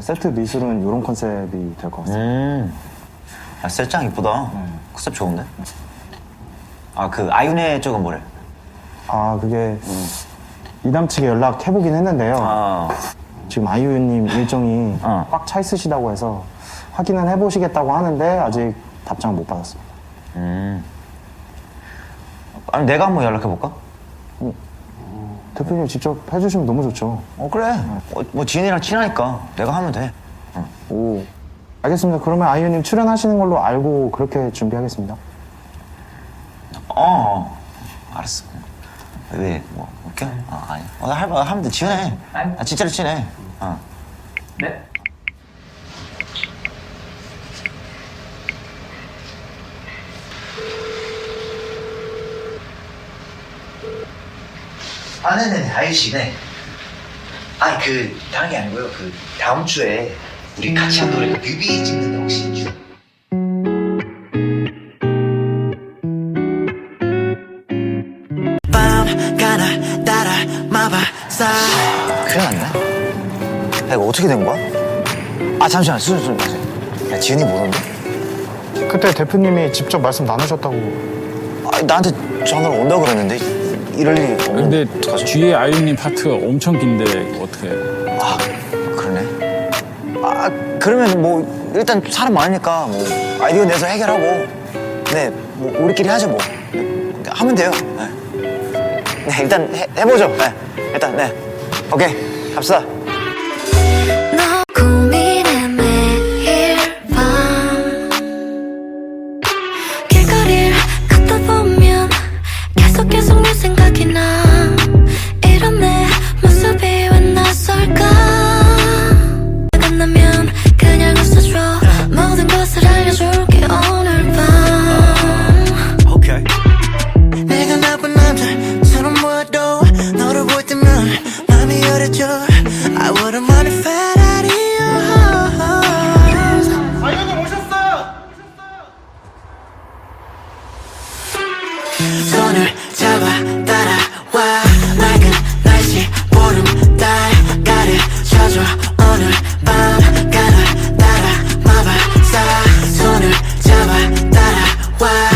세트 미술은 이런 컨셉이 될 것 같습니다. 음. 야, 셀장 이쁘다. 컨셉 좋은데? 아, 그 아윤회 쪽은 뭐래? 아 그게 이담 측에 연락 해보긴 했는데요. 아, 지금 아이유님 일정이 어. 꽉 차 있으시다고 해서 확인은 해보시겠다고 하는데 아직 답장을 못 받았습니다. 음. 아니, 내가 한번 연락해볼까? 대표님 직접 해주시면 너무 좋죠. 어, 그래. 어, 뭐 지인이랑 친하니까 내가 하면 돼. 응. 오. 알겠습니다. 그러면 아이유님 출연하시는 걸로 알고 그렇게 준비하겠습니다. 어, 어. 알았어. 왜, 뭐, 웃겨? 아, 아니. 어, 나 할, 하면 돼. 친해. 아, 진짜로 친해. 어. 네? 아, 네네네. 아유씨, 네. 아니, 그, 다른 게 아니고요. 그, 다음 주에 우리 같이 한 노래 그 뮤비 찍는데 혹시 주... 밤 가나 따라 마바사 큰일 났네. 야, 이거 어떻게 된 거야? 아, 잠시만. 수술, 수술, 수술. 야, 지은이 모르는데? 그때 대표님이 직접 말씀 나누셨다고. 아, 나한테 전화로 온다고 그랬는데, 이럴 일이 근데 없는데. 어떡하지? 뒤에 아이유님 파트가 엄청 긴데 어떻게? 아, 그러네. 아, 그러면 뭐, 일단 사람 많으니까 뭐, 아이디어 내서 해결하고, 네, 뭐, 우리끼리 하죠, 뭐. 하면 돼요. 네, 네 일단 해, 해보죠. 네, 일단, 네. 오케이, 갑시다. 손을 잡아 따라와. 맑은 날씨 보름달 가를 쳐줘. 오늘 밤 가을 따라 마바사. 손을 잡아 따라와.